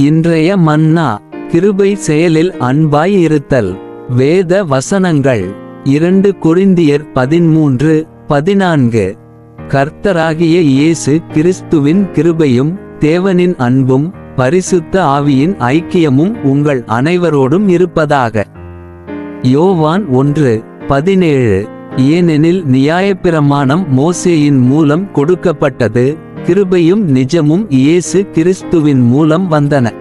இன்றைய மன்னா கிருபை செயலில் அன்பாய் இருத்தல் வேத வசனங்கள் இரண்டு கொரிந்தியர் பதிமூன்று பதினான்கு. கர்த்தராகிய இயேசு கிறிஸ்துவின் கிருபையும் தேவனின் அன்பும் பரிசுத்த ஆவியின் ஐக்கியமும் உங்கள் அனைவரோடும் இருப்பதாக. யோவான் ஒன்று பதினேழு. ஏனெனில் நியாயப்பிரமாணம் மோசேயின் மூலம் கொடுக்கப்பட்டது கிருபையும் நிஜமும் இயேசு கிறிஸ்துவின் மூலம் வந்தன.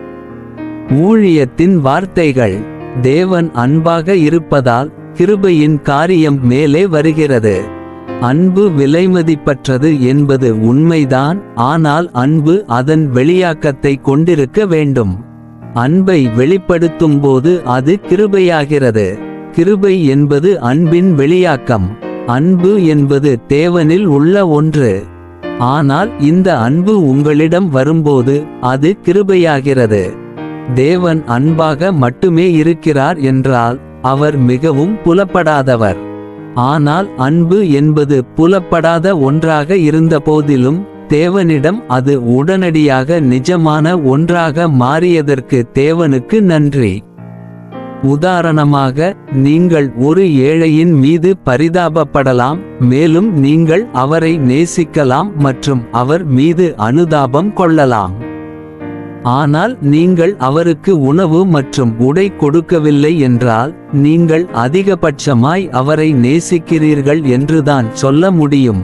ஊழியத்தின் வார்த்தைகள் தேவன் அன்பாக இருப்பதால் கிருபையின் காரியம் மேலே வருகிறது. அன்பு விலைமதிப்பற்றது என்பது உண்மைதான் ஆனால் அன்பு அதன் வெளியாக்கத்தை கொண்டிருக்க வேண்டும். அன்பை வெளிப்படுத்தும் போது அது கிருபையாகிறது. கிருபை என்பது அன்பின் வெளியாக்கம். அன்பு என்பது தேவனில் உள்ள ஒன்று. ஆனால் இந்த அன்பு உங்களிடம் வரும்போது அது கிருபையாகிறது. தேவன் அன்பாக மட்டுமே இருக்கிறார் என்றால் அவர் மிகவும் புலப்படாதவர். ஆனால் அன்பு என்பது புலப்படாத ஒன்றாக இருந்தபோதிலும் தேவனிடம் அது உடனடியாக நிஜமான ஒன்றாக மாறியதற்கு தேவனுக்கு நன்றி. உதாரணமாக நீங்கள் ஒரு ஏழையின் மீது பரிதாபப்படலாம் மேலும் நீங்கள் அவரை நேசிக்கலாம் மற்றும் அவர் மீது அனுதாபம் கொள்ளலாம். ஆனால் நீங்கள் அவருக்கு உணவு மற்றும் உடை கொடுக்கவில்லை என்றால் நீங்கள் அதிகபட்சமாய் அவரை நேசிக்கிறீர்கள் என்றுதான் சொல்ல முடியும்.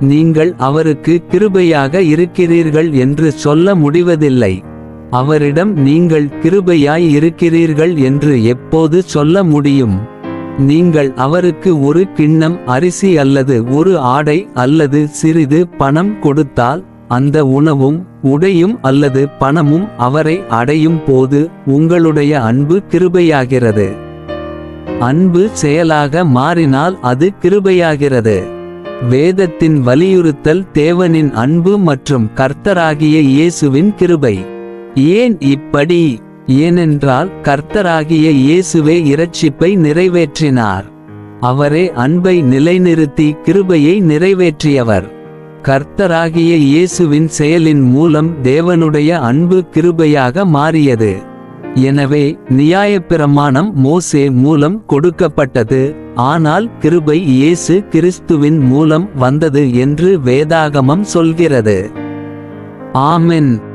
நீங்கள் அவருக்கு கிருபையாக இருக்கிறீர்கள் என்று சொல்ல முடிவதில்லை. அவரிடம் நீங்கள் கிருபையாய் இருக்கிறீர்கள் என்று எப்போது சொல்ல முடியும்? நீங்கள் அவருக்கு ஒரு கிண்ணம் அரிசி அல்லது ஒரு ஆடை அல்லது சிறிது பணம் கொடுத்தால் அந்த உணவும் உடையும் அல்லது பணமும் அவரை அடையும் போது உங்களுடைய அன்பு கிருபையாகிறது. அன்பு செயலாக மாறினால் அது கிருபையாகிறது. வேதத்தின் வலியுறுத்தல் தேவனின் அன்பு மற்றும் கர்த்தராகிய இயேசுவின் கிருபை. ஏன் இப்படி? ஏனென்றால் கர்த்தராகிய இயேசுவே இரட்சிப்பை நிறைவேற்றினார். அவரே அன்பை நிலைநிறுத்தி கிருபையை நிறைவேற்றியவர். கர்த்தராகிய இயேசுவின் செயலின் மூலம் தேவனுடைய அன்பு கிருபையாக மாறியது. எனவே நியாயப்பிரமாணம் மோசே மூலம் கொடுக்கப்பட்டது. ஆனால் கிருபை இயேசு கிறிஸ்துவின் மூலம் வந்தது என்று வேதாகமம் சொல்கிறது. ஆமென்.